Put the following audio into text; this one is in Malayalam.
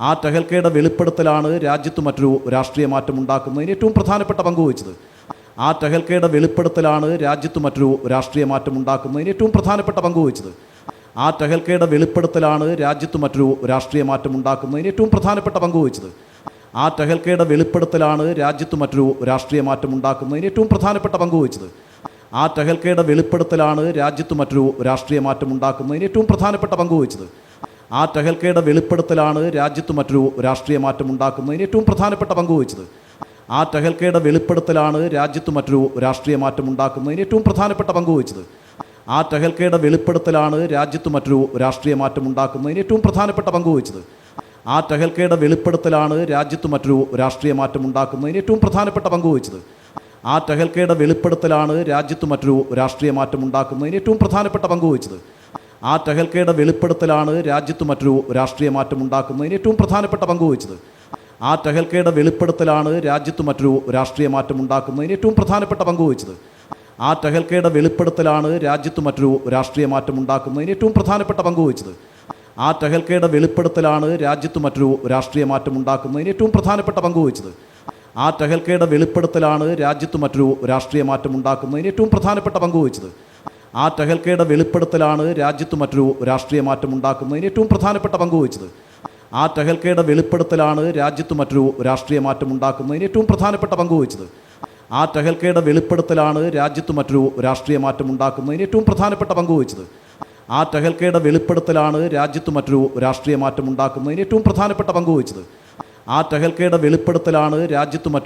ആ ടെഹൽക്കയുടെ വെളിപ്പെടുത്തലാണ് രാജ്യത്ത് മറ്റൊരു രാഷ്ട്രീയ മാറ്റം ഉണ്ടാക്കുന്നതിന് ഏറ്റവും പ്രധാനപ്പെട്ട പങ്ക് വഹിച്ചത്. ആ ടെഹൽക്കയുടെ വെളിപ്പെടുത്തലാണ് രാജ്യത്ത് മറ്റൊരു രാഷ്ട്രീയ മാറ്റം ഉണ്ടാക്കുന്നതിന് ഏറ്റവും പ്രധാനപ്പെട്ട പങ്ക് വഹിച്ചത്. ആ ടെഹൽക്കയുടെ വെളിപ്പെടുത്തലാണ് രാജ്യത്ത് മറ്റൊരു രാഷ്ട്രീയ മാറ്റം ഉണ്ടാക്കുന്നതിന് ഏറ്റവും പ്രധാനപ്പെട്ട പങ്ക് വഹിച്ചത്. ആ ടെഹൽക്കയുടെ വെളിപ്പെടുത്തലാണ് രാജ്യത്ത് മറ്റൊരു രാഷ്ട്രീയ മാറ്റം ഉണ്ടാക്കുന്നതിന് ഏറ്റവും പ്രധാനപ്പെട്ട പങ്ക് വഹിച്ചത്. ആ ടെഹൽക്കയുടെ വെളിപ്പെടുത്തലാണ് രാജ്യത്ത് മറ്റൊരു രാഷ്ട്രീയ മാറ്റം ഉണ്ടാക്കുന്നതിന് ഏറ്റവും പ്രധാനപ്പെട്ട പങ്ക് വഹിച്ചത്. ആ ടെഹൽക്കയുടെ വെളിപ്പെടുത്തലാണ് രാജ്യത്ത് മറ്റൊരു രാഷ്ട്രീയ മാറ്റം ഉണ്ടാക്കുന്നതിന് ഏറ്റവും പ്രധാനപ്പെട്ട പങ്ക് വഹിച്ചത്. ആ ടെഹൽക്കയുടെ വെളിപ്പെടുത്തലാണ് രാജ്യത്ത് മറ്റൊരു രാഷ്ട്രീയ മാറ്റം ഉണ്ടാക്കുന്നതിന് ഏറ്റവും പ്രധാനപ്പെട്ട പങ്ക് വഹിച്ചത്. ആ ടെഹൽക്കയുടെ വെളിപ്പെടുത്തലാണ് രാജ്യത്ത് മറ്റൊരു രാഷ്ട്രീയ മാറ്റം ഉണ്ടാക്കുന്നതിന് ഏറ്റവും പ്രധാനപ്പെട്ട പങ്ക് വഹിച്ചത്. ആ ടെഹൽക്കയുടെ വെളിപ്പെടുത്തലാണ് രാജ്യത്ത് മറ്റൊരു രാഷ്ട്രീയ മാറ്റം ഉണ്ടാക്കുന്നതിന് ഏറ്റവും പ്രധാനപ്പെട്ട പങ്ക് വഹിച്ചത്. ആ ടെഹൽക്കയുടെ വെളിപ്പെടുത്തലാണ് രാജ്യത്ത് മറ്റൊരു രാഷ്ട്രീയ മാറ്റം ഉണ്ടാക്കുന്നതിന് ഏറ്റവും പ്രധാനപ്പെട്ട പങ്ക് വഹിച്ചത്. ആ ടെഹൽക്കയുടെ വെളിപ്പെടുത്തലാണ് രാജ്യത്ത് മറ്റൊരു രാഷ്ട്രീയ മാറ്റം ഉണ്ടാക്കുന്നതിന് ഏറ്റവും പ്രധാനപ്പെട്ട പങ്ക് വഹിച്ചത്. ആ ടെഹൽക്കയുടെ വെളിപ്പെടുത്തലാണ് രാജ്യത്ത് മറ്റൊരു രാഷ്ട്രീയ മാറ്റം ഉണ്ടാക്കുന്നതിന് ഏറ്റവും പ്രധാനപ്പെട്ട പങ്ക് വഹിച്ചത്. ആ ടെഹൽക്കയുടെ വെളിപ്പെടുത്തലാണ് രാജ്യത്ത് മറ്റൊരു രാഷ്ട്രീയ മാറ്റം ഉണ്ടാക്കുന്നതിന് ഏറ്റവും പ്രധാനപ്പെട്ട പങ്ക് വഹിച്ചത്. ആ ടെഹൽക്കയുടെ വെളിപ്പെടുത്തലാണ് രാജ്യത്ത് മറ്റൊരു രാഷ്ട്രീയ മാറ്റം ഉണ്ടാക്കുന്നതിന് ഏറ്റവും പ്രധാനപ്പെട്ട പങ്ക് വഹിച്ചത്. ആ ടെഹൽക്കയുടെ വെളിപ്പെടുത്തലാണ് രാജ്യത്ത് മറ്റൊരു രാഷ്ട്രീയ മാറ്റം ഉണ്ടാക്കുന്നതിന് ഏറ്റവും പ്രധാനപ്പെട്ട പങ്ക് വഹിച്ചത്. ആ ടെഹൽക്കയുടെ വെളിപ്പെടുത്തലാണ് രാജ്യത്ത് മറ്റൊരു രാഷ്ട്രീയ മാറ്റം ഉണ്ടാക്കുന്നതിന് ഏറ്റവും പ്രധാനപ്പെട്ട പങ്ക് വഹിച്ചത്. ആ ടെഹൽക്കയുടെ വെളിപ്പെടുത്തലാണ് രാജ്യത്ത് മറ്റൊരു രാഷ്ട്രീയ മാറ്റം ഉണ്ടാക്കുന്നതിന് ഏറ്റവും പ്രധാനപ്പെട്ട പങ്ക് വഹിച്ചത്. ആ ടെഹൽക്കയുടെ വെളിപ്പെടുത്തലാണ് രാജ്യത്ത് മറ്റൊരു രാഷ്ട്രീയ മാറ്റം ഉണ്ടാക്കുന്നതിന് ഏറ്റവും പ്രധാനപ്പെട്ട പങ്ക് വഹിച്ചത്. ആ ടെഹൽക്കയുടെ വെളിപ്പെടുത്തലാണ് രാജ്യത്ത് മറ്റൊരു രാഷ്ട്രീയ മാറ്റം ഉണ്ടാക്കുന്നതിന് ഏറ്റവും പ്രധാനപ്പെട്ട പങ്ക് വഹിച്ചത്. ആ ടെഹൽക്കയുടെ വെളിപ്പെടുത്തലാണ് രാജ്യത്ത് മറ്റൊരു